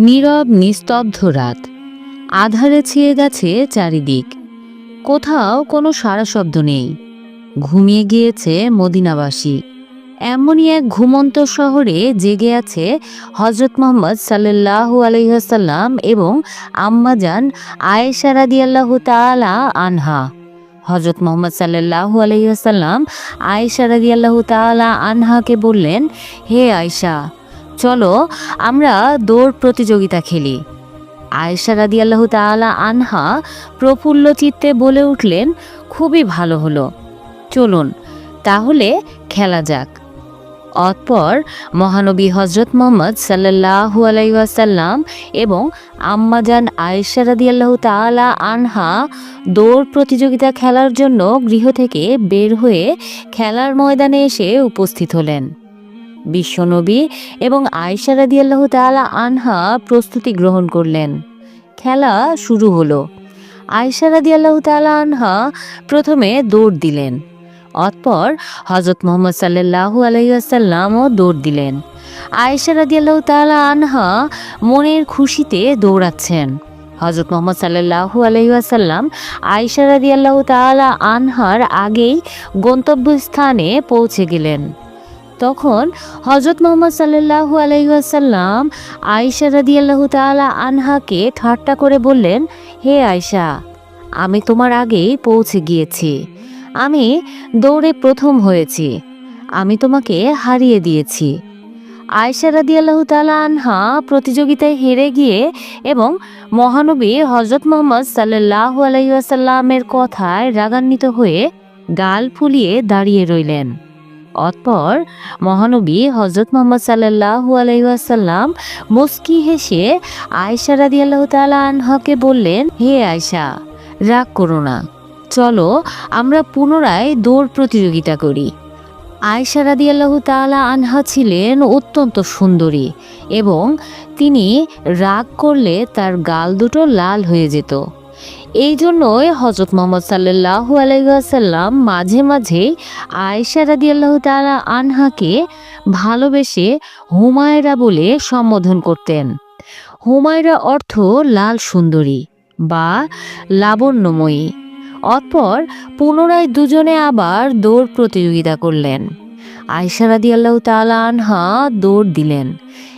নীরব নিস্তব্ধ রাত। আধারে ছেয়ে গেছে চারিদিক। কোথাও কোনো সারা শব্দ নেই। ঘুমিয়ে গিয়েছে মদিনাবাসী। এমনই এক ঘুমন্ত শহরে জেগে আছে হজরত মোহাম্মদ সাল্লাল্লাহু আলহিহাসাল্লাম এবং আম্মাজান আয়েশা রাদিয়াল্লাহু তাআলা আনহা। হজরত মোহাম্মদ সাল্লাল্লাহু আলহিহাসাল্লাম আয়েশা রাদিয়াল্লাহু তাআলা আনহাকে বললেন, হে আয়েশা চলো, আমরা দৌড় প্রতিযোগিতা খেলি। আয়েশা রাদিয়াল্লাহু তাআলা আনহা প্রফুল্ল চিত্তে বলে উঠলেন, খুবই ভালো হলো। চলুন, তাহলে খেলা যাক। অতপর মহানবী হজরত মোহাম্মদ সাল্লাল্লাহু আলাইহি ওয়াসাল্লাম এবং আম্মাজান আয়েশা রাদিয়াল্লাহু তাআলা আনহা দৌড় প্রতিযোগিতা খেলার জন্য গৃহ থেকে বের হয়ে খেলার ময়দানে এসে উপস্থিত হলেন। বিশ্বনবী এবং আয়েশা রাদিয়াল্লাহু তাআলা আনহা প্রস্তুতি গ্রহণ করলেন। খেলা শুরু হলো। আয়েশা রাদিয়াল্লাহু তাআলা আনহা প্রথমে দৌড় দিলেন। অতপর হজরত মোহাম্মদ সাল্লাল্লাহু আলাইহি ওয়াসাল্লামও দৌড় দিলেন। আয়েশা রাদিয়াল্লাহু তাআলা আনহা মনের খুশিতে দৌড়াচ্ছেন। হজরত মোহাম্মদ সাল্লাল্লাহু আলাইহি ওয়াসাল্লাম আয়েশা রাদিয়াল্লাহু তাআলা আনহার আগেই গন্তব্যস্থানে পৌঁছে গেলেন। তখন হজরত মোহাম্মদ সাল্লাল্লাহু আলাইহি ওয়াসাল্লাম আয়েশা রাদিয়াল্লাহু তাআলা আনহাকে ঠাট্টা করে বললেন, হে আয়েশা, আমি তোমার আগেই পৌঁছে গিয়েছি। আমি দৌড়ে প্রথম হয়েছি। আমি তোমাকে হারিয়ে দিয়েছি। আয়েশা রাদিয়াল্লাহু তাআলা আনহা প্রতিযোগিতায় হেরে গিয়ে এবং মহানবী হজরত মোহাম্মদ সাল্লাল্লাহু আলাইহি ওয়াসাল্লামের কথায় রাগান্বিত হয়ে গাল ফুলিয়ে দাঁড়িয়ে রইলেন। অতপর মহানবী হজরত মোহাম্মদ সাল্লাল্লাহু আলাইহি ওয়াসাল্লাম মুস্কি হেসে আয়েশা রাদিয়াল্লাহু তাআলা আনহাকে বললেন, হে আয়েশা, রাগ করো না। চলো, আমরা পুনরায় দৌড় প্রতিযোগিতা করি। আয়েশা রাদিয়াল্লাহু তাআলা আনহা ছিলেন অত্যন্ত সুন্দরী এবং তিনি রাগ করলে তার গাল দুটো লাল হয়ে যেত। এই জন্যই হজরত মোহাম্মদ সাল্লাল্লাহু আলাইসাল্লাম মাঝে মাঝেই আয়েশা আল্লাহ তাআলা আনহাকে ভালোবেসে হুমায়রা বলে সম্বোধন করতেন। হুমায়রা অর্থ লাল সুন্দরী বা লাবণ্যময়ী। অতপর পুনরায় দুজনে আবার দৌড় প্রতিযোগিতা করলেন। আয়সা রাদি আল্লাহ তালা আনহা দৌড় দিলেন।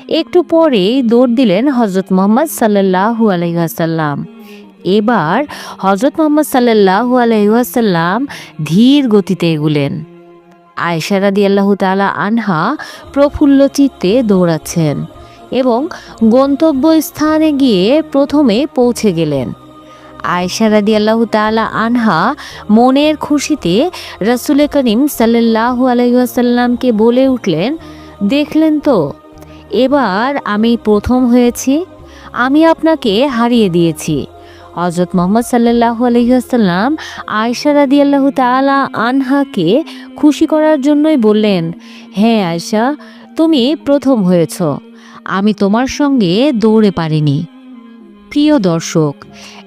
একটু পরেই দৌড় দিলেন হজরত মোহাম্মদ সাল্লাহু আলহাসাল্লাম এবার হজরত মোহাম্মদ সাল্লাহু আলহাসাল্লাম ধীর গতিতে এগুলেন। আয়সা রাদি আল্লাহ তালা আনহা প্রফুল্ল চিত্তে দৌড়াচ্ছেন এবং গন্তব্যস্থানে গিয়ে প্রথমে পৌঁছে গেলেন। আয়সা রাদি আল্লাহ তালা আনহা মনের খুশিতে রসুল করিম সাল্লাহু আলহাসাল্লামকে বলে উঠলেন, দেখলেন তো, এবার আমি প্রথম হয়েছি, আমি আপনাকে হারিয়ে দিয়েছি। হজরত মোহাম্মদ সাল্লাহু আলহিহাসাল্লাম আয়সা রাদি আল্লাহ তালা আনহাকে খুশি করার জন্যই বললেন হ্যাঁ আয়সা তুমি প্রথম হয়েছ। আমি তোমার সঙ্গে দৌড়ে পারিনি। প্রিয় দর্শক,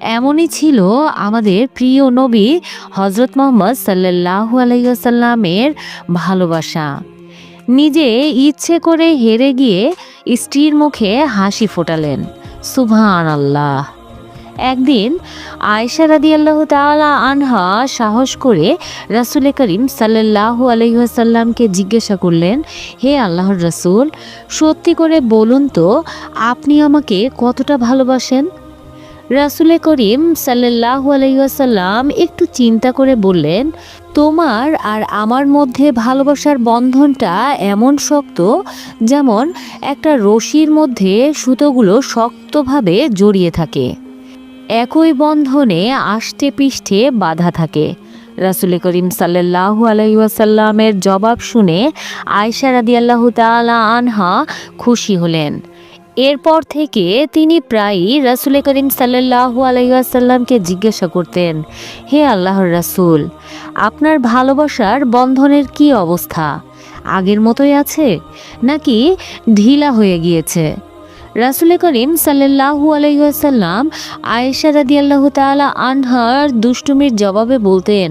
এমনই ছিল আমাদের প্রিয় নবী হজরত মোহাম্মদ সাল্লাহু আলাইসাল্লামের ভালোবাসা। নিজে ইচ্ছে করে হেরে গিয়ে স্ত্রীর মুখে হাসি ফোটালেন। সুভান আল্লাহ একদিন আয়সা রাদি আল্লাহ তালা আনহা সাহস করে রাসুল করিম সাল্লাহু আলহিহাসাল্লামকে জিজ্ঞাসা করলেন, হে আল্লাহর রাসুল, সত্যি করে বলুন তো, আপনি আমাকে কতটা ভালোবাসেন? রাসুলে করিম সাল্লাহু আলহিহাসাল্লাম একটু চিন্তা করে বললেন, তোমার আর আমার মধ্যে ভালোবাসার বন্ধনটা এমন শক্ত, যেমন একটা রশির মধ্যে সুতোগুলো শক্তভাবে জড়িয়ে থাকে। একই বন্ধনে আষ্টে পৃষ্ঠে বাধা থাকে। রাসুল করিম সাল্লাহু আলহিউসাল্লামের জবাব শুনে আয়সা রাদিয়াল্লাহু তালা আনহা খুশি হলেন। এরপর থেকে তিনি প্রায়ই রাসুল করিম সাল্লাহু আলহিউসাল্লামকে জিজ্ঞাসা করতেন, হে আল্লাহর রাসুল, আপনার ভালোবাসার বন্ধনের কি অবস্থা? আগের মতোই আছে? নাকি ঢিলা হয়ে গিয়েছে? রাসুল করিম সাল্লাহু আলহিহাসাল্লাম আয়েশা রাদিয়াল্লাহ তালা আনহার দুষ্টুমির জবাবে বলতেন,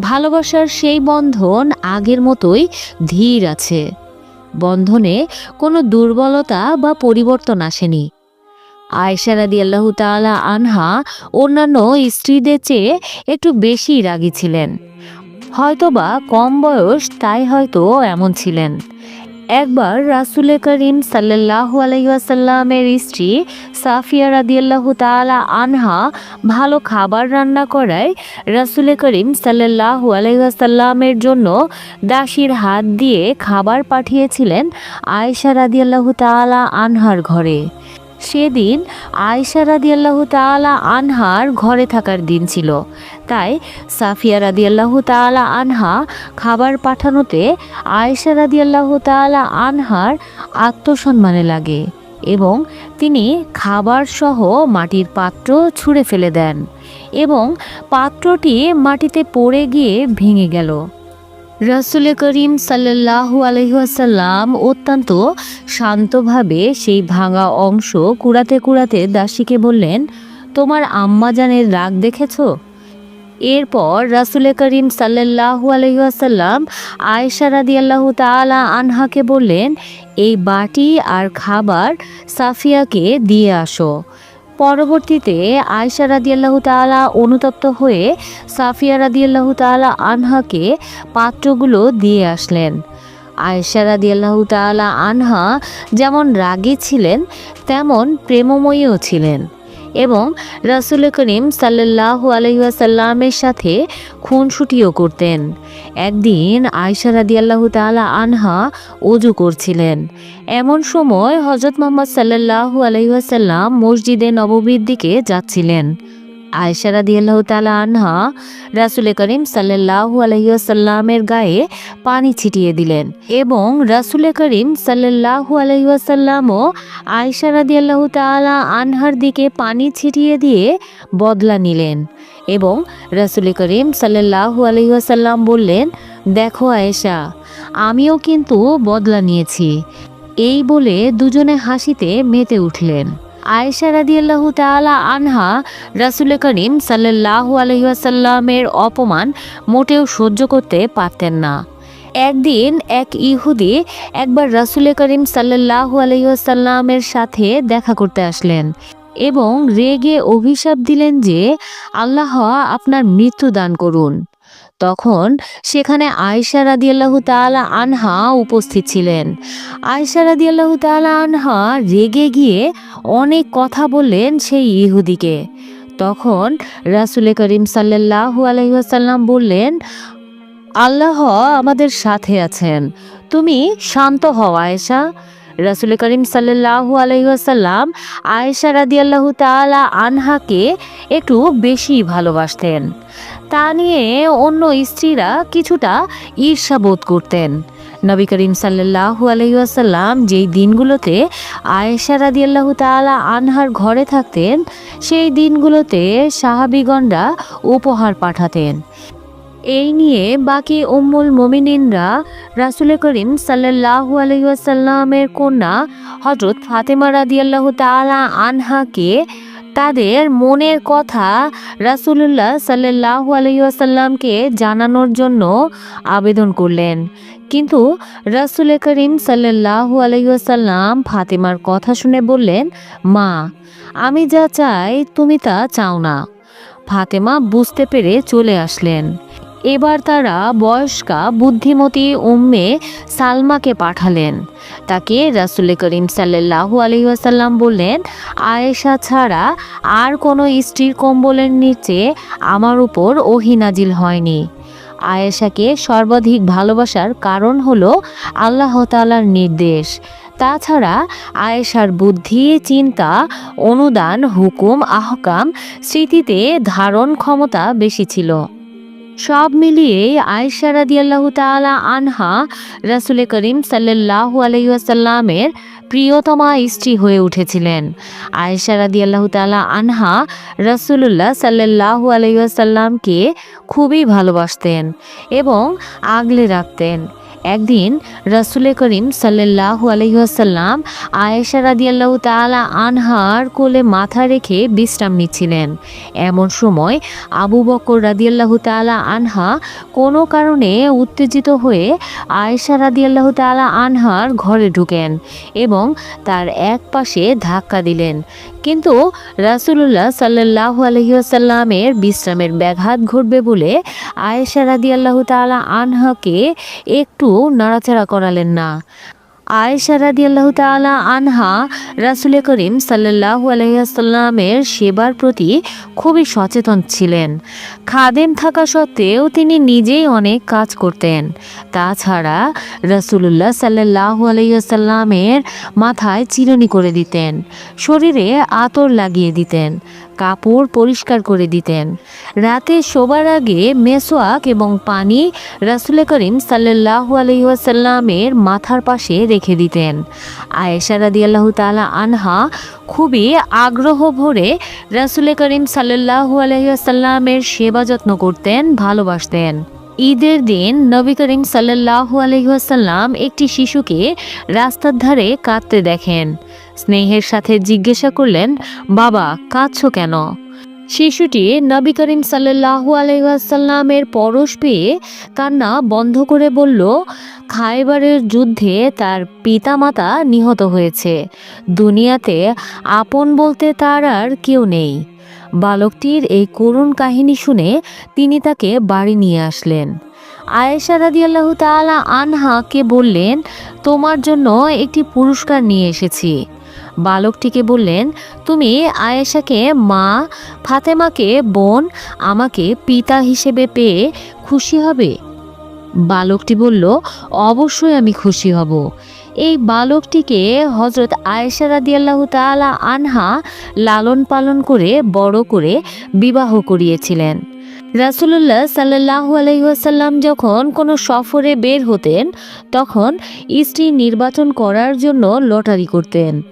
ভালোবাসার সেই বন্ধন আগের মতোই ধীর আছে। বন্ধনে কোনো দুর্বলতা বা পরিবর্তন আসেনি। আয়সা রাদি আল্লাহ তালা আনহা অন্যান্য স্ত্রীদের চেয়ে একটু বেশি রাগী ছিলেন। হয়তোবা কম বয়স তাই হয়তো এমন ছিলেন। একবার রাসুল করিম সাল্লাহ আলাইসাল্লামের স্ত্রী সাফিয়া রাদিয়াল্লাহ তালা আনহা ভালো খাবার রান্না করায় রাসুল করিম সাল্লাহ আলাইসাল্লামের জন্য দাসীর হাত দিয়ে খাবার পাঠিয়েছিলেন আয়েশা রাদিয়াল্লাহ তালা আনহার ঘরে। সেদিন আয়েশা রাদিয়াল্লাহ তালা আনহার ঘরে থাকার দিন ছিল। তাই সাফিয়া রাদিয়াল্লাহ তালা আনহা খাবার পাঠানোতে আয়েশা রাদিয়াল্লাহ তালা আনহার আত্মসম্মানে লাগে এবং তিনি খাবার সহ মাটির পাত্র ছুঁড়ে ফেলে দেন এবং পাত্রটি মাটিতে পড়ে গিয়ে ভেঙে গেল। রাসুল করিম সাল্লাহু আলহিহাসাল্লাম অত্যন্ত শান্তভাবে সেই ভাঙা অংশ কুড়াতে কুড়াতে দাসীকে বললেন, তোমার আম্মাজানের রাগ দেখেছ? এরপর রাসুল করিম সাল্লাহু আলহিহাসাল্লাম আয়েশা রাদি আল্লাহ তালা আনহাকে বললেন, এই বাটি আর খাবার সাফিয়াকে দিয়ে আসো। পরবর্তীতে আয়সা রাদিয়াল্লাহ তালা অনুতপ্ত হয়ে সাফিয়া রাদিয়াল্লাহ তালা আনহাকে পাত্রগুলো দিয়ে আসলেন। আয়সা রাদিয়াল্লাহ তালা আনহা যেমন রাগী ছিলেন, তেমন প্রেমময়ীও ছিলেন। এবং রাসুল করিম সাল্লাহ আলহিহাসাল্লামের সাথে খুনসুটিও করতেন। একদিন আয়সা রাদি আল্লাহ তালা আনহা অজু করছিলেন। এমন সময় হজরত মোহাম্মদ সাল্লাহ আলহিহাসাল্লাম মসজিদে নববীর দিকে যাচ্ছিলেন। আয়সা রাদিয়াল্লাহ তালা আনহা রাসুল করিম সাল্লাহ আলহিহাসাল্লামের গায়ে পানি ছিটিয়ে দিলেন এবং রাসুল করিম সাল্লাহ আলহিহাসাল্লামও আয়সা রাদিয়াল্লাহ তালা আনহার দিকে পানি ছিটিয়ে দিয়ে বদলা নিলেন এবং রাসুল করিম সাল্লাহু আলহিহাসাল্লাম বললেন, দেখো আয়েশা, আমিও কিন্তু বদলা নিয়েছি। এই বলে দুজনে হাসিতে মেতে উঠলেন। আয়েশা রাদিয়াল্লাহু তাআলা আনহা রাসুল করিম সাল্লাল্লাহু আলহিহাসাল্লামের অপমান মোটেও সহ্য করতে পারতেন না। একদিন এক ইহুদি একবার রাসুল করিম সাল্লাল্লাহু আলহিহাসাল্লামের সাথে দেখা করতে আসলেন এবং রেগে অভিশাপ দিলেন যে, আল্লাহ আপনার মৃত্যু দান করুন। তখন সেখানে আয়সা রাদিয়াল্লাহু তাআলা আনহা উপস্থিত ছিলেন। আয়সা রাদিয়াল্লাহু তাআলা আনহা রেগে গিয়ে অনেক কথা বললেন সেই ইহুদিকে। তখন রাসুল করিম সাল্লাল্লাহু আলহিহাসাল্লাম বললেন, আল্লাহ আমাদের সাথে আছেন। তুমি শান্ত হও আয়েশা। রাসুল করিম সাল্লাহু আলহিহাসাল্লাম আয়েশা রাদিয়াল্লাহু তাআলা আনহাকে একটু বেশি ভালোবাসতেন। তা নিয়ে অন্য স্ত্রীরা কিছুটা ঈর্ষা বোধ করতেন। নবী করিম সাল্লাহু আলহিহাসাল্লাম যেই দিনগুলোতে আয়েশা রাদিয়াল্লাহু তাআলা আনহার ঘরে থাকতেন, সেই দিনগুলোতে সাহাবিগণরা উপহার পাঠাতেন। এই নিয়ে বাকি উম্মুল মোমিনিনরা রাসুল করিম সাল্লাহু আলহিহাসাল্লামের কন্যা হজরত ফাতেমা রাদিয়াল্লাহ তালা আনহাকে তাদের মনের কথা রাসুলুল্লাহ সাল্লাহ আলহিহাসাল্লামকে জানানোর জন্য আবেদন করলেন। কিন্তু রাসুল করিম সাল্লাহ আলহিহাসাল্লাম ফাতেমার কথা শুনে বললেন, মা, আমি যা চাই তুমি তা চাও না। ফাতেমা বুঝতে পেরে চলে আসলেন। এবার তারা বয়স্কা বুদ্ধিমতী উম্মে সালমাকে পাঠালেন। তাকে রাসুল করিম সাল্লাহু আলহিহাসাল্লাম বললেন, আয়েশা ছাড়া আর কোনো স্ত্রীর কম্বলের নিচে আমার উপর ওহিনাজিল হয়নি। আয়েশাকে সর্বাধিক ভালোবাসার কারণ হলো আল্লাহ তালার নির্দেশ। তাছাড়া আয়েশার বুদ্ধি, চিন্তা, অনুদান, হুকুম, আহকাম, স্মৃতিতে ধারণ ক্ষমতা বেশি ছিল। সব মিলিয়ে আয়সা রাদিয়াল্লাহু তাআলা আনহা রাসুল করিম সাল্লাহ আলাইসাল্লামের প্রিয়তমা স্ত্রী হয়ে উঠেছিলেন। আয়সা রাদি আল্লাহ তালা আনহা রসুল্লাহ সাল্লাহ আলাইসাল্লামকে খুবই ভালোবাসতেন এবং আগলে রাখতেন। একদিন রাসুল করিম সাল্লাহ আলহিহাসাল্লাম আয়েশা রাদিয়াল্লাহু তাআলা আনহার কোলে মাথা রেখে বিশ্রাম নিচ্ছিলেন। এমন সময় আবু বকর রাদিয়াল্লাহু তাআলা আনহা কোনো কারণে উত্তেজিত হয়ে আয়েশা রাদিয়াল্লাহু তাআলা আনহার ঘরে ঢুকেন এবং তার এক পাশে ধাক্কা দিলেন। কিন্তু রাসুলুল্লাহ সাল্লাহ আলহিউসাল্লামের বিশ্রামের ব্যাঘাত ঘটবে বলে আয়েশা আল্লাহ তালা আনহাকে একটু নাড়াচাড়া করালেন না। আয়েশা রাদিয়াল্লাহু তাআলা আনহা রাসুল করিম সাল্লাল্লাহু আলাইসাল্লামের সেবার প্রতি খুবই সচেতন ছিলেন। খাদেম থাকা সত্ত্বেও তিনি নিজেই অনেক কাজ করতেন। তাছাড়া রাসুলুল্লাহ সাল্লাল্লাহু আলাইসাল্লামের মাথায় চিরুনি করে দিতেন। শরীরে আতর লাগিয়ে দিতেন। কাপড় পরিষ্কার করে দিতেন। রাতে শোবার আগে মেসোয়াক এবং পানি রাসুল করিম সাল্লাহু আলহিহাসাল্লামের মাথার পাশে রেখে দিতেন। আয়েশা রাদিয়াল্লাহ তালা আনহা খুবই আগ্রহ ভরে রাসুল করিম সাল্লাহু আলহিহাসাল্লামের সেবা যত্ন করতেন, ভালোবাসতেন। ঈদের দিন নবী করিম সাল্লাহু আলহিহাসাল্লাম একটি শিশুকে রাস্তার ধারে কাঁদতে দেখেন। স্নেহের সাথে জিজ্ঞাসা করলেন, বাবা, কাঁদছ কেন? শিশুটি নবী করিম সাল্লাহু আলহাসাল্লামের পরশ পেয়ে কান্না বন্ধ করে বলল খাইবারের যুদ্ধে তার পিতামাতা নিহত হয়েছে। দুনিয়াতে আপন বলতে তার আর কেউ নেই। বালকটির এই করুণ কাহিনী শুনে তিনি তাকে বাড়ি নিয়ে আসলেন। আয়েশা রাদিয়াল্লাহু তাআলা আনহাকে বললেন, তোমার জন্য একটি পুরস্কার নিয়ে এসেছি। বালকটিকে বললেন, তুমি আয়েশাকে, মা ফাতেমাকে, বোন আমাকে পিতা হিসেবে পেয়ে খুশি হবে? বালকটি বলল, অবশ্যই আমি খুশি হব। এই বালকটিকে হজরত আয়েশা রাদিয়াল্লাহু তাআলা আনহা লালন পালন করে বড় করে বিবাহ করিয়েছিলেন। রাসুলুল্লাহ সাল্লাহু আলহিহাসাল্লাম যখন কোনো সফরে বের হতেন, তখন স্ত্রী নির্বাচন করার জন্য লটারি করতেন।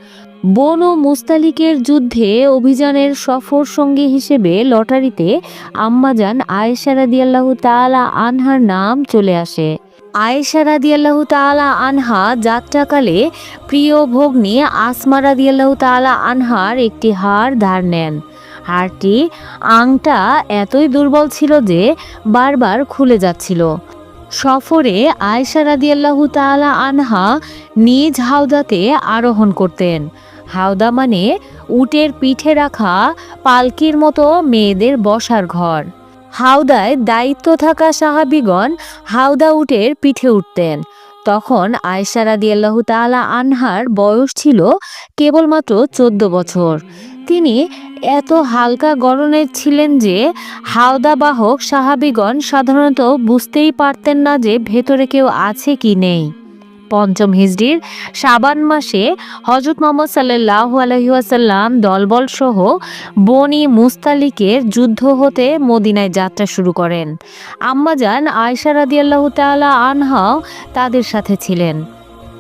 বন ও মুস্তালিকের যুদ্ধে অভিযানের সফর সঙ্গী হিসেবে লটারিতে আম্মাজান আয়েশা রাদিয়াল্লাহু তাআলা আনহার নাম চলে আসে। আয়েশা রাদিয়াল্লাহু তাআলা আনহা যাত্রাকালে প্রিয় ভগ্নী আসমা রাদিয়াল্লাহু তাআলা আনহার একটি হার ধার নেন। হারটি আংটা এতই দুর্বল ছিল যে বারবার খুলে যাচ্ছিল। সফরে আয়েশা রাদিয়াল্লাহু তাআলা আনহা নিজ হাওদাতে আরোহণ করতেন। হাওদা মানে উটের পিঠে রাখা পালকির মতো মেয়েদের বসার ঘর। হাওদায় দায়িত্ব থাকা সাহাবিগণ হাওদা উটের পিঠে উঠতেন। তখন আয়েশা রাদিয়াল্লাহু তাআলা আনহার বয়স ছিল কেবলমাত্র চোদ্দ বছর। তিনি এত হালকা গরনের ছিলেন যে হাওদা বাহক সাহাবিগণ সাধারণত বুঝতেই পারতেন না যে ভেতরে কেউ আছে কি নেই। পঞ্চম হিজড়ির সাবান মাসে হজরত মোহাম্মদ সাল্লাহ আলহিহাসাল্লাম দলবল সহ বনি মুস্তালিকের যুদ্ধ হতে মদিনায় যাত্রা শুরু করেন। আম্মাজান আয়সা রাদিয়াল্লাহ তালা আনহাও তাদের সাথে ছিলেন।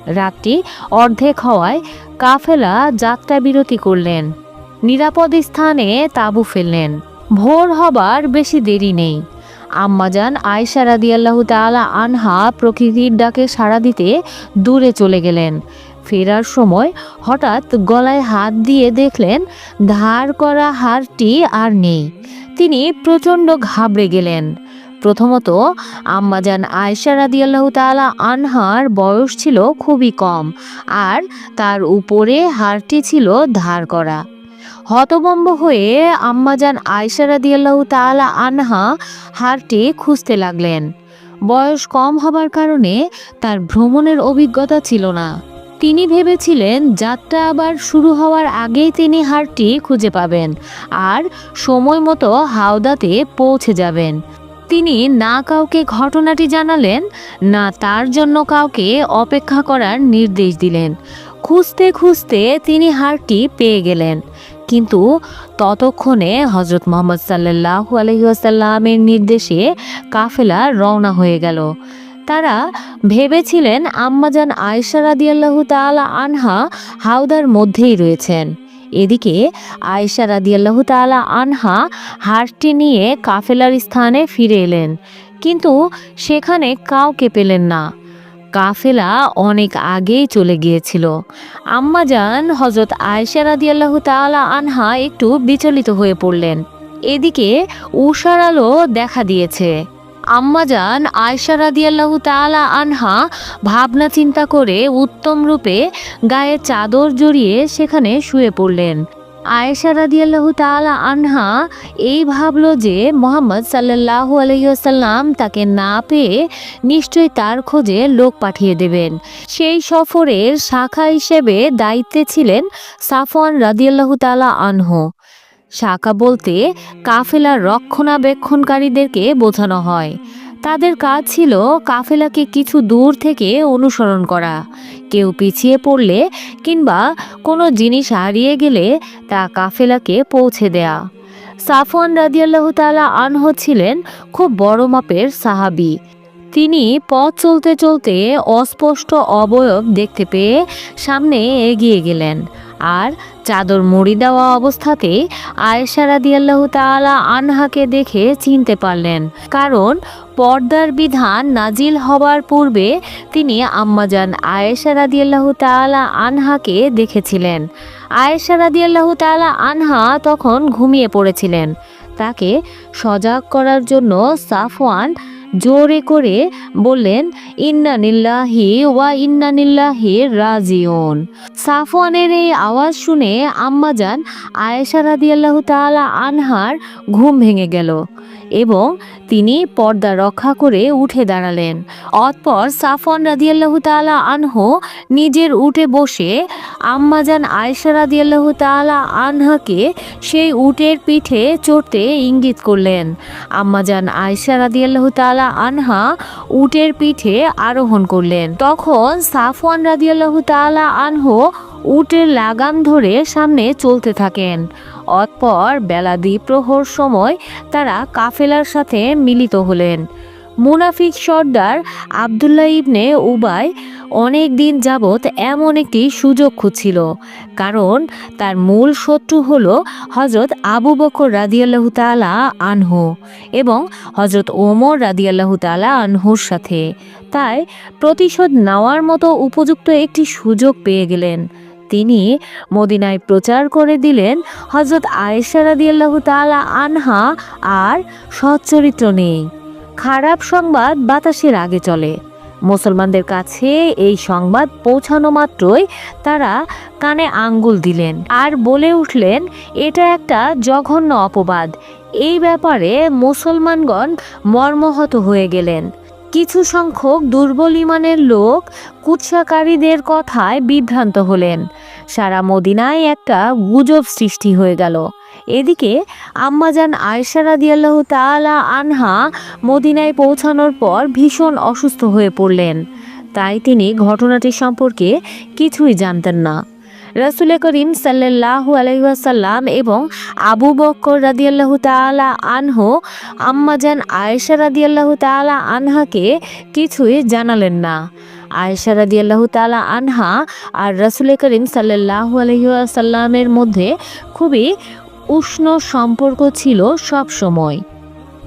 রাতটি অর্ধেক হওয়ায় কাফেলা যাত্রা বিরতি করলেন। নিরাপদ স্থানে তাঁবু ফেললেন। ভোর হবার বেশি দেরি নেই। আম্মাজান আয়সা রাদিয়াল্লাহু তাআলা আনহা প্রকৃতির ডাকে সাড়া দিতে দূরে চলে গেলেন। ফেরার সময় হঠাৎ গলায় হাত দিয়ে দেখলেন ধার করা হারটি আর নেই। তিনি প্রচণ্ড ঘাবড়ে গেলেন। প্রথমত আম্মাজান আয়সা রাদিয়াল্লাহু তাআলা আনহার বয়স ছিল খুবই কম আর তার উপরে হারটি ছিল ধার করা। হতবম্ব হয়ে আম্মাজান আয়সা রাদিয়াল্লাহু তাআলা আনহা হারটি খুঁজতে লাগলেন। বয়স কম হবার কারণে তার ভ্রমণের অভিজ্ঞতা ছিল না। তিনি ভেবেছিলেন যাত্রা আবার শুরু হওয়ার আগেই তিনি হারটি খুঁজে পাবেন আর সময় মতো হাওদাতে পৌঁছে যাবেন। তিনি না কাউকে ঘটনাটি জানালেন, না তার জন্য কাউকে অপেক্ষা করার নির্দেশ দিলেন। খুঁজতে খুঁজতে তিনি হারটি পেয়ে গেলেন। কিন্তু ততক্ষণে হজরত মোহাম্মদ সাল্লাহ আলহিহাসাল্লামের নির্দেশে কাফেলা রওনা হয়ে গেল। তারা ভেবেছিলেন আম্মাজান আয়সা রাদিয়াল্লাহু তাআলা আনহা হাওদার মধ্যেই রয়েছেন। এদিকে আয়েশা রাদিয়াল্লাহু তাআলা আনহা হারটি নিয়ে কাফেলার স্থানে ফিরে এলেন, কিন্তু সেখানে কাউকে পেলেন না। কাফেলা অনেক আগেই চলে গিয়েছিল। আম্মাজান হজরত আয়সা রাদিয়াল্লাহু তাআলা আনহা একটু বিচলিত হয়ে পড়লেন। এদিকে উষার আলো দেখা দিয়েছে। আম্মাজান আয়সা রাদিয়াল্লাহু তাআলা আনহা ভাবনা চিন্তা করে উত্তম রূপে গায়ে চাদর জড়িয়ে সেখানে শুয়ে পড়লেন। আয়েশা রাদিয়াল্লাহু তাআলা আনহা এই ভাবল যে মোহাম্মদ সাল্লাল্লাহু আলাইসাল্লাম তাকে না পেয়ে নিশ্চয়ই তার খোঁজে লোক পাঠিয়ে দেবেন। সেই সফরের শাখা হিসেবে দায়িত্বে ছিলেন সাফওয়ান রাদিয়াল্লাহু তাআলা আনহু। শাখা বলতে কাফেলার রক্ষণাবেক্ষণকারীদেরকে বোঝানো হয়। তাদের কাজ ছিল কাফেলাকে কিছু দূর থেকে অনুসরণ করা। কেউ পিছিয়ে পড়লে কিংবা কোনো জিনিস হারিয়ে গেলে তা কাফেলাকে পৌঁছে দেয়া। সাফওয়ান রাদিয়াল্লাহ তাআলা আনহ ছিলেন খুব বড় মাপের সাহাবি। তিনি পথ চলতে চলতে অস্পষ্ট অবয়ব দেখতে পেয়ে সামনে এগিয়ে গেলেন। আর চাদর মুড়ি দেওয়া অবস্থাতে আয়েশা রাদিয়াল্লাহু তাআলা আনহাকে দেখে চিনতে পারলেন। কারণ পর্দার বিধান নাজিল হবার পূর্বে তিনি আম্মাজান আয়েশা রাদিয়াল্লাহু তাআলা আনহাকে দেখেছিলেন। আয়েশা রাদিয়াল্লাহু তাআলা আনহা তখন ঘুমিয়ে পড়েছিলেন। তাকে সজাগ করার জন্য সাফওয়ান জোরে করে বললেন ইন্নানিল্লাহি ওয়া ইন্নানিল্লাহি রাজিউন। সাফওয়ানের এই আওয়াজ শুনে আম্মাজান আয়েশা রাদিয়াল্লাহু তাআলা আনহার ঘুম ভেঙে গেল। এবং তিনি পর্দা রক্ষা করে উঠে দাঁড়ালেন। অতপর সাফওয়ান রাদিয়াল্লাহু তাআলা আনহু নিজের উঠে বসে আম্মাজান আয়েশা রাদিয়াল্লাহু তাআলা আনহাকে সেই উটের পিঠে চড়তে ইঙ্গিত করলেন। আম্মাজান আয়েশা রাদিয়াল্লাহু তাআলা আনহা উটের পিঠে আরোহণ করলেন। তখন সাফওয়ান রাদিয়াল্লাহু তাআলা আনহু উটের লাগাম ধরে সামনে চলতে থাকেন। অতপর বেলা দ্বিপ্রহর সময় তারা কাফেলার সাথে মিলিত হলেন। মুনাফিক সর্দার আবদুল্লাহ ইবনে উবাই অনেক দিন যাবৎ এমন একটি সুযোগ খুঁজছিল, কারণ তার মূল শত্রু হল হজরত আবু বকর রাদিয়াল্লাহু তাআলা আনহু এবং হজরত ওমর রাদিয়াল্লাহু তাআলা আনহুর সাথে। তাই প্রতিশোধ নেওয়ার মতো উপযুক্ত একটি সুযোগ পেয়ে গেলেন। তিনি মদিনায় প্রচার করে দিলেন হজরত আয়েশা রাদিয়াল্লাহু তাআলা আনহা আর সচ্চরিত্র নেই। খারাপ সংবাদ বাতাসের আগে চলে। মুসলমানদের কাছে এই সংবাদ পৌঁছানো মাত্রই তারা কানে আঙ্গুল দিলেন আর বলে উঠলেন, এটা একটা জঘন্য অপবাদ। এই ব্যাপারে মুসলমানগণ মর্মহত হয়ে গেলেন। কিছু সংখ্যক দুর্বল ইমানের লোক কুৎসাকারীদের কথায় বিভ্রান্ত হলেন। সারা মদিনায় একটা গুজব সৃষ্টি হয়ে গেল। এদিকে আম্মাজান আয়সা রাদিয়াল্লাহু তাআলা আনহা মদিনায় পৌঁছানোর পর ভীষণ অসুস্থ হয়ে পড়লেন। তাই তিনি ঘটনাটি সম্পর্কে কিছুই জানতেন না। রাসুল করিম সাল্লাল্লাহু আলহিহাসাল্লাম এবং আবু বক্কর রাদিয়াল্লাহু তাআলা আনহু আম্মাজান আয়েশা রাদিয়াল্লাহু তাআলা আনহাকে কিছুই জানালেন না। আয়েশা রাদিয়াল্লাহু তাআলা আনহা আর রাসুল করিম সাল্লাল্লাহু আলহিহাসাল্লামের মধ্যে খুবই উষ্ণ সম্পর্ক ছিল সব সময়।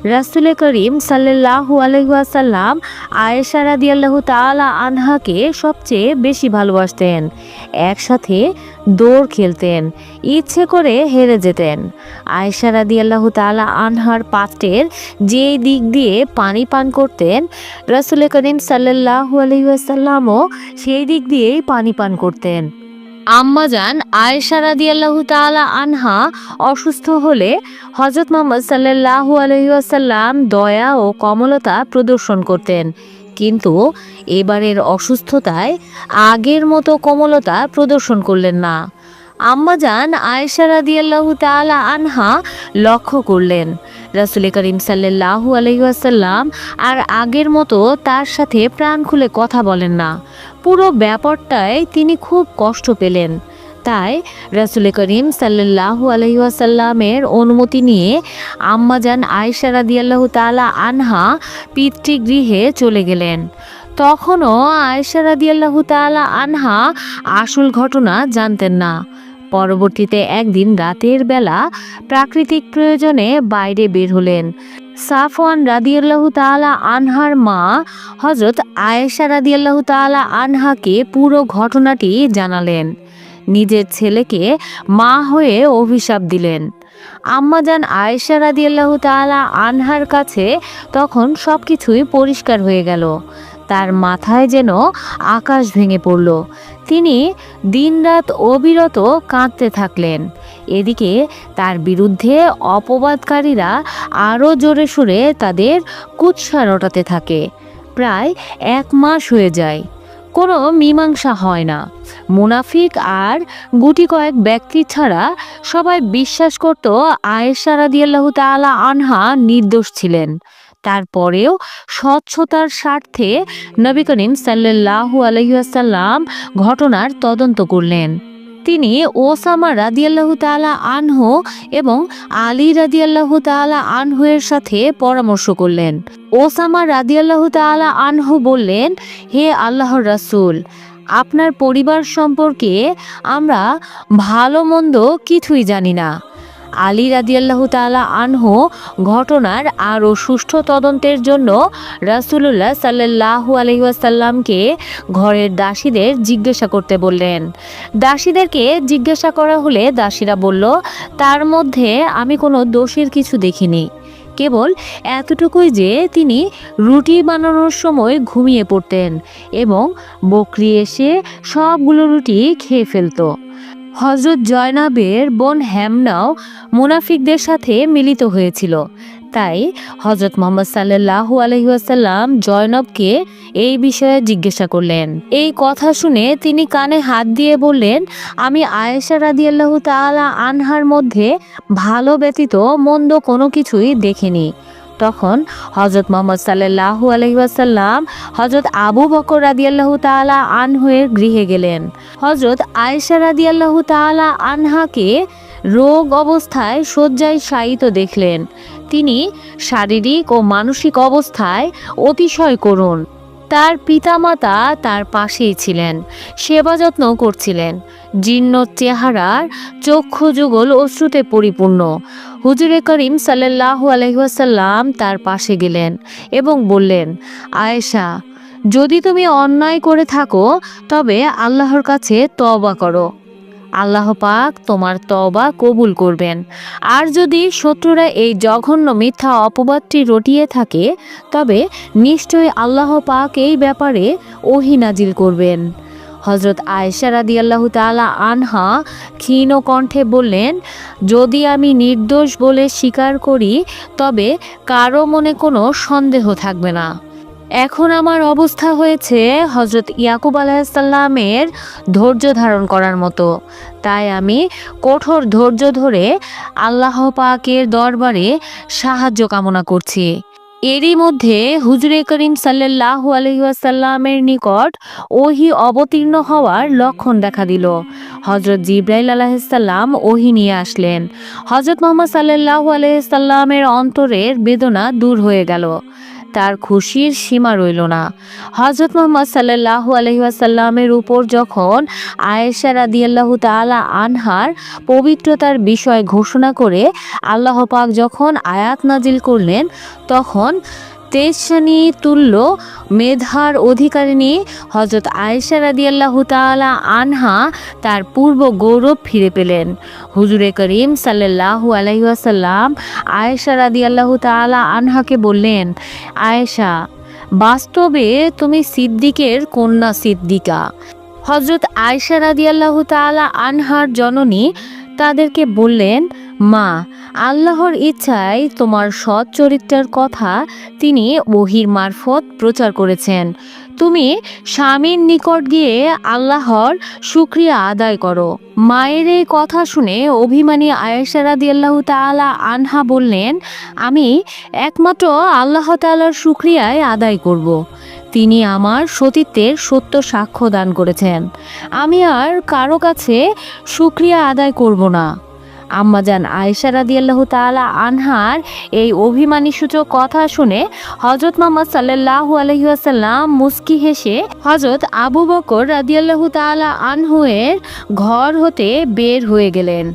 রাসুল করিম সাল্লাল্লাহু আলহাসাল্লাম আয়েশা রাদিয়াল্লাহু তাআলা আনহাকে সবচেয়ে বেশি ভালোবাসতেন। একসাথে দৌড় খেলতেন, ইচ্ছে করে হেরে যেতেন। আয়েশা রাদিয়াল্লাহু তাআলা আনহার পাত্রের যে দিক দিয়ে পানি পান করতেন, রাসুল করিম সাল্লাল্লাহু আলহিহাসাল্লামও সেই দিক দিয়েই পানি পান করতেন। আম্মাজান আয়েশা রাদিয়াল্লাহু তাআলা আনহা অসুস্থ হলে হজরত মোহাম্মদ সাল্লাল্লাহু আলাইহি ওয়াসাল্লাম দয়া ও কমলতা প্রদর্শন করতেন। কিন্তু এবারের অসুস্থতায় আগের মতো কোমলতা প্রদর্শন করলেন না। আম্মাজান আয়েশা রাদিয়াল্লাহু তাআলা আনহা লক্ষ্য করলেন রাসুল করিম সাল্লাল্লাহু আলাইহি ওয়াসাল্লাম আর আগের মতো তার সাথে প্রাণ খুলে কথা বলেন না। পুরো ব্যাপারটায় তিনি খুব কষ্ট পেলেন। তাই রাসুল করিম সাল্লাল্লাহু আলাইহি ওয়াসাল্লামের অনুমতি নিয়ে আম্মাজান আয়েশা রাদিয়াল্লাহু তাআলা আনহা পিতৃগৃহে চলে গেলেন। তখনও আয়েশা রাদিয়াল্লাহু তাআলা আনহা আসল ঘটনা জানতেন না। পরবর্তীতে একদিন রাতের বেলা প্রাকৃতিক প্রয়োজনে বাইরে বের হলেন। সাফওয়ান রাদিয়াল্লাহু তাআলা আনহার মা হজরত আয়েশা রাদিয়াল্লাহু তাআলা আনহাকে পুরো ঘটনাটি জানালেন। নিজের ছেলেকে মা হয়ে অভিশাপ দিলেন। আম্মাজান আয়েশা রাদিয়াল্লাহু তাআলা আনহার কাছে তখন সব কিছুই পরিষ্কার হয়ে গেল। তার মাথায় যেন আকাশ ভেঙে পড়ল। তিনি দিনরাত অবিরত কাঁদতে থাকলেন। এদিকে তার বিরুদ্ধে অপবাদকারীরা আরও জোরে সুরে তাদের কুৎসা রটাতে থাকে। প্রায় এক মাস হয়ে যায়। কোনো মীমাংসা হয় না। মুনাফিক আর গুটি কয়েক ব্যক্তি ছাড়া সবাই বিশ্বাস করত আয়েশা রাদিয়াল্লাহু তাআলা আনহা নির্দোষ ছিলেন। তারপরেও স্বচ্ছতার স্বার্থে নবী করিম সাল্লাল্লাহু আলহিহাসাল্লাম ঘটনার তদন্ত করলেন। তিনি ওসামা রাদিয়াল্লাহু তাআলা আনহু এবং আলী রাদিয়াল্লাহু আনহু এর সাথে পরামর্শ করলেন। ওসামা রাদিয়াল্লাহু তাআলা আনহু বললেন, হে আল্লাহ রাসূল, আপনার পরিবার সম্পর্কে আমরা ভালো মন্দ কিছুই জানি না। আলী রাদিয়াল্লাহু তাআলা আনহু ঘটনার আরও সুষ্ঠু তদন্তের জন্য রাসূলুল্লাহ সাল্লাল্লাহু আলাইহি ওয়াসাল্লামকে ঘরের দাসীদের জিজ্ঞাসা করতে বললেন। দাসীদেরকে জিজ্ঞাসা করা হলে দাসীরা বলল, তার মধ্যে আমি কোনো দোষের কিছু দেখিনি। কেবল এতটুকুই যে তিনি রুটি বানানোর সময় ঘুমিয়ে পড়তেন এবং বকরি এসে সবগুলো রুটি খেয়ে ফেলতো। হজরত জয়নাবের বোন হ্যামনাও মুনাফিকদের সাথে মিলিত হয়েছিল। তাই হজরত মোহাম্মদ সাল্লাহু আলহিহাসাল্লাম জয়নবকে এই বিষয়ে জিজ্ঞাসা করলেন। এই কথা শুনে তিনি কানে হাত দিয়ে বললেন, আমি আয়েশা রাদিয়াল্লাহু তালা আনহার মধ্যে ভালো ব্যতীত মন্দ কোনো কিছুই দেখিনি। তখন হজরত মোহাম্মদ সাল্লাহু আলহিহাসাল্লাম হজরত আবু বকর রাদিয়াল্লাহু তাআলা আনহুয়ের গৃহে গেলেন। হজরত আয়েশা রাদিয়াল্লাহু তাআলা আনহাকে রোগ অবস্থায় শয্যায় শায়িত দেখলেন। তিনি শারীরিক ও মানসিক অবস্থায় অতিশয় করুন তার পিতামাতা তার পাশেই ছিলেন, সেবা যত্ন করছিলেন। জীর্ণ চেহারার চক্ষু যুগল অশ্রুতে পরিপূর্ণ। হুজুরে করিম সাল্লাল্লাহু আলহিহাসাল্লাম তার পাশে গেলেন এবং বললেন, আয়েশা, যদি তুমি অন্যায় করে থাকো, তবে আল্লাহর কাছে তওবা করো। আল্লাহ পাক তোমার তওবা কবুল করবেন। আর যদি শত্রুরা এই জঘন্য মিথ্যা অপবাদটি রটিয়ে থাকে, তবে নিশ্চয়ই আল্লাহ পাক এই ব্যাপারে ওহি নাজিল করবেন। হজরত আয়েশা রাদিয়াল্লাহু তাআলা আনহা ক্ষীণ কণ্ঠে বললেন, যদি আমি নির্দোষ বলে স্বীকার করি, তবে কারও মনে কোনো সন্দেহ থাকবে না। এখন আমার অবস্থা হয়েছে হজরত ইয়াকুব আলাহিসাল্লামের ধৈর্য ধারণ করার মতো। তাই আমি কঠোর ধৈর্য ধরে আল্লাহ পাকের দরবারে সাহায্য কামনা করছি। এরই মধ্যে হুজরে করিম সাল্লাহ আলহিউসাল্লামের নিকট ওহি অবতীর্ণ হওয়ার লক্ষণ দেখা দিল। হজরত জিব্রাইল আলাহিসাল্লাম ওহি নিয়ে আসলেন। হজরত মোহাম্মদ সাল্লাল্লাহু আলহিসাল্লামের অন্তরের বেদনা দূর হয়ে গেল। তার খুশির সীমা রইল না। হজরত মোহাম্মদ সাল্লাহ আলহিহাসাল্লামের উপর যখন আয়েশা রাদিয়াল্লাহু তালা আনহার পবিত্রতার বিষয় ঘোষণা করে আল্লাহ পাক যখন আয়াত নাজিল করলেন, তখন তেজসানি তুল্য মেধার অধিকারিণী হজরত আয়েশা রাদিয়াল্লাহু তাআলা আনহা তার পূর্ব গৌরব ফিরে পেলেন। হুজুরে করিম সাল্লাল্লাহু আলাইহি ওয়াসাল্লাম আয়েশা রাদিয়াল্লাহু তাআলা আনহাকে বললেন, আয়েশা, বাস্তবে তুমি সিদ্দিকের কন্যা সিদ্দিকা। হজরত আয়েশা রাদিয়াল্লাহু তাআলা আনহার জননী তাদেরকে বললেন, মা আল্লাহর ইচ্ছায় তোমার সৎ চরিত্রের কথা তিনি ওহির মারফত প্রচার করেছেন। তুমি স্বামীর নিকট গিয়ে আল্লাহর শুক্রিয়া আদায় করো। মায়ের এই কথা শুনে অভিমানী আয়েশা রাদিয়াল্লাহু তাআলা আনহা বললেন, আমি একমাত্র আল্লাহ তাআলার শুক্রিয়ায় আদায় করব। তিনি আমার সতীত্বের সত্য সাক্ষ্য দান করেছেন। আমি আর কারও কাছে শুক্রিয়া আদায় করব না। আম্মাজান আয়েশা রাদিয়াল্লাহু তালা আনহার এই অভিমানী সূচক কথা শুনে হজরত মোহাম্মদ সাল্লাল্লাহু আলাইহি ওয়াসাল্লাম মুস্কি হেসে হজরত আবু বকর রাদিয়াল্লাহু তালা আনহুয়ের ঘর হতে বের হয়ে গেলেন।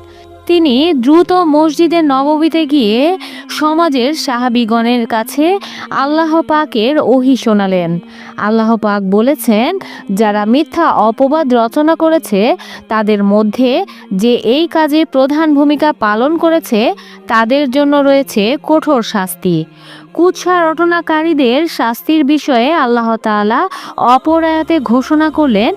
তিনি দ্রুত মসজিদে নববীতে গিয়ে সমাজের সাহাবিগণের কাছে আল্লাহ পাকের ওহি শোনালেন। আল্লাহ পাক বলেছেন, যারা মিথ্যা অপবাদ রচনা করেছে, তাদের মধ্যে যে এই কাজে প্রধান ভূমিকা পালন করেছে, তাদের জন্য রয়েছে কঠোর শাস্তি। কুৎসা রটনাকারীদের শাস্তির বিষয়ে আল্লাহ তাআলা অপরায়াতে ঘোষণা করলেন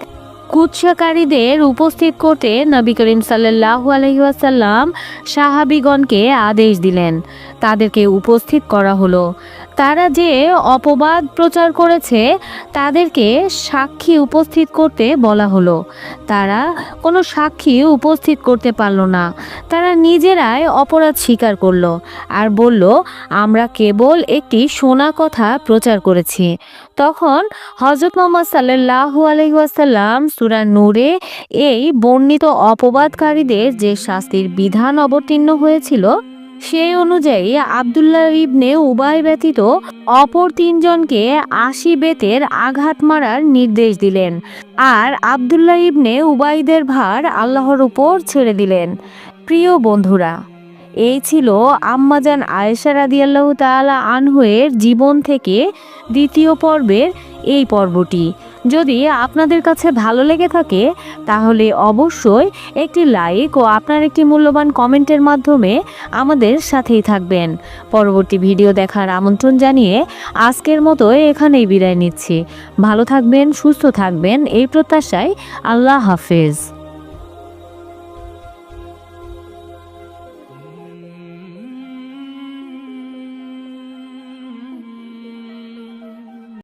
কুৎসাকারীদের উপস্থিত করতে নবী করিম সাল্লাল্লাহু আলাইহি ওয়াসাল্লাম সাহাবিগণকে আদেশ দিলেন। তাদেরকে উপস্থিত করা হলো। তারা যে অপবাদ প্রচার করেছে, তাদেরকে সাক্ষী উপস্থিত করতে বলা হলো। তারা কোনো সাক্ষী উপস্থিত করতে পারল না। তারা নিজেরাই অপরাধ স্বীকার করল আর বলল, আমরা কেবল একটি শোনা কথা প্রচার করেছি। তখন হজরত মোহাম্মদ সাল্লাল্লাহু আলাইহি ওয়াসাল্লাম সূরা নূরে এই বর্ণিত অপবাদকারীদের যে শাস্তির বিধান অবতীর্ণ হয়েছিল, সেই অনুযায়ী আবদুল্লাহ ইবনে উবাই ব্যতীত অপর তিনজনকে আশি বেতের আঘাত মারার নির্দেশ দিলেন আর আবদুল্লাহ ইবনে উবাইদের ভার আল্লাহর উপর ছেড়ে দিলেন। প্রিয় বন্ধুরা এই ছিল আম্মাজান আয়েশা রাদিয়াল্লাহু তাআলা আনহুয়ের জীবন থেকে দ্বিতীয় পর্বের এই পর্বটি। যদি আপনাদের কাছে ভালো লেগে থাকে, তাহলে অবশ্যই একটি লাইক ও আপনার একটি মূল্যবান কমেন্টের মাধ্যমে আমাদের সাথেই থাকবেন। পরবর্তী ভিডিও দেখার আমন্ত্রণ জানিয়ে আজকের মতো এখানেই বিদায় নিচ্ছি। ভালো থাকবেন, সুস্থ থাকবেন, এই প্রত্যাশায় আল্লাহ হাফেজ।